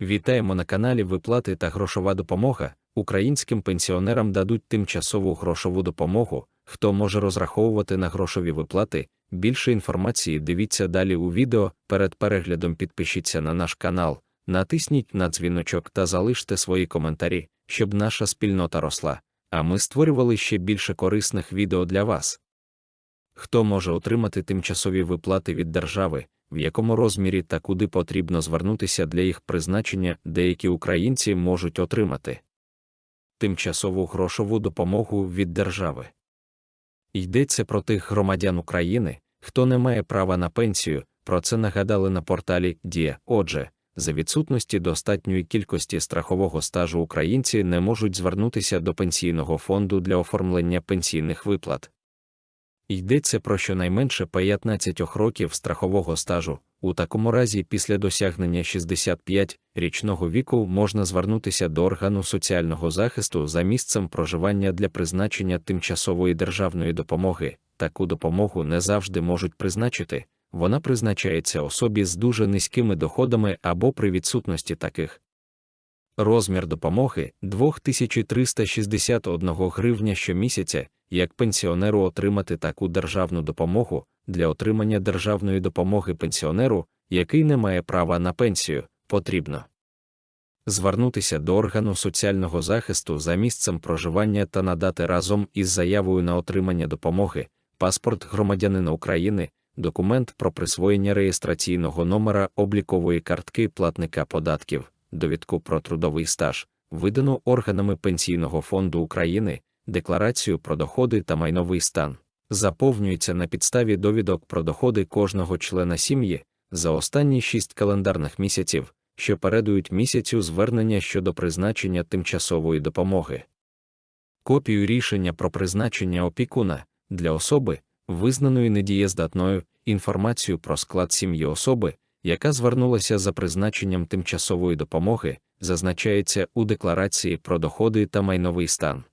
Вітаємо на каналі Виплати та грошова допомога. Українським пенсіонерам дадуть тимчасову грошову допомогу. Хто може розраховувати на грошові виплати? Більше інформації дивіться далі у відео. Перед переглядом підпишіться на наш канал, натисніть на дзвіночок та залиште свої коментарі, щоб наша спільнота росла. А ми створювали ще більше корисних відео для вас. Хто може отримати тимчасові виплати від держави, в якому розмірі та куди потрібно звернутися для їх призначення, деякі українці можуть отримати тимчасову грошову допомогу від держави. Йдеться про тих громадян України, хто не має права на пенсію, про це нагадали на порталі Дія. Отже, за відсутності достатньої кількості страхового стажу українці не можуть звернутися до пенсійного фонду для оформлення пенсійних виплат. Йдеться про щонайменше 15 років страхового стажу. У такому разі, після досягнення 65-річного віку можна звернутися до органу соціального захисту за місцем проживання для призначення тимчасової державної допомоги. Таку допомогу не завжди можуть призначити, вона призначається особі з дуже низькими доходами або при відсутності таких. Розмір допомоги 2361 гривня щомісяця, як пенсіонеру отримати таку державну допомогу для отримання державної допомоги пенсіонеру, який не має права на пенсію, потрібно звернутися до органу соціального захисту за місцем проживання та надати разом із заявою на отримання допомоги, паспорт громадянина України, документ про присвоєння реєстраційного номера облікової картки платника податків, довідку про трудовий стаж, видану органами Пенсійного фонду України, декларацію про доходи та майновий стан. Заповнюється на підставі довідок про доходи кожного члена сім'ї за останні шість календарних місяців, що передують місяцю звернення щодо призначення тимчасової допомоги. Копію рішення про призначення опікуна для особи, визнаної недієздатною, інформацію про склад сім'ї особи, яка звернулася за призначенням тимчасової допомоги, зазначається у декларації про доходи та майновий стан.